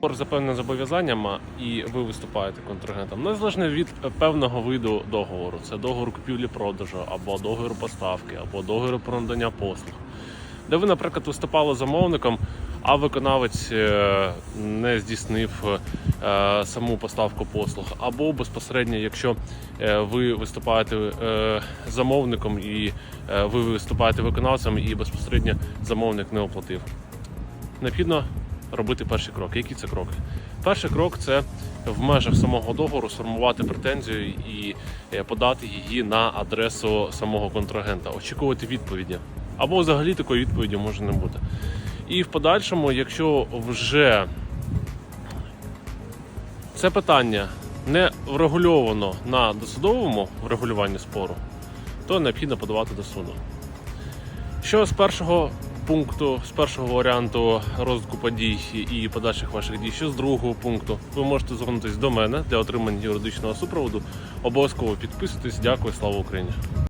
Договор за певними зобов'язаннями і ви виступаєте контрагентом, незалежно від певного виду договору. Це договор купівлі-продажу, або договір поставки, або договір про надання послуг. Де ви, наприклад, виступали замовником, а виконавець е, не здійснив е, саму поставку послуг, або безпосередньо, якщо е, ви виступаєте е, замовником і е, ви виступаєте виконавцем, і безпосередньо замовник не оплатив необхідно робити перші кроки. Які це кроки? Перший крок це в межах самого договору сформувати претензію і е, подати її на адресу самого контрагента, очікувати відповіді. Або взагалі такої відповіді може не бути. І в подальшому, якщо вже це питання не врегульовано на досудовому врегулюванні спору, то необхідно подавати до суду. Що з першого пункту, з першого варіанту розвитку подій і подальших ваших дій, що з другого пункту, ви можете звернутися до мене для отримання юридичного супроводу. Обов'язково підписуйтесь. Дякую, слава Україні!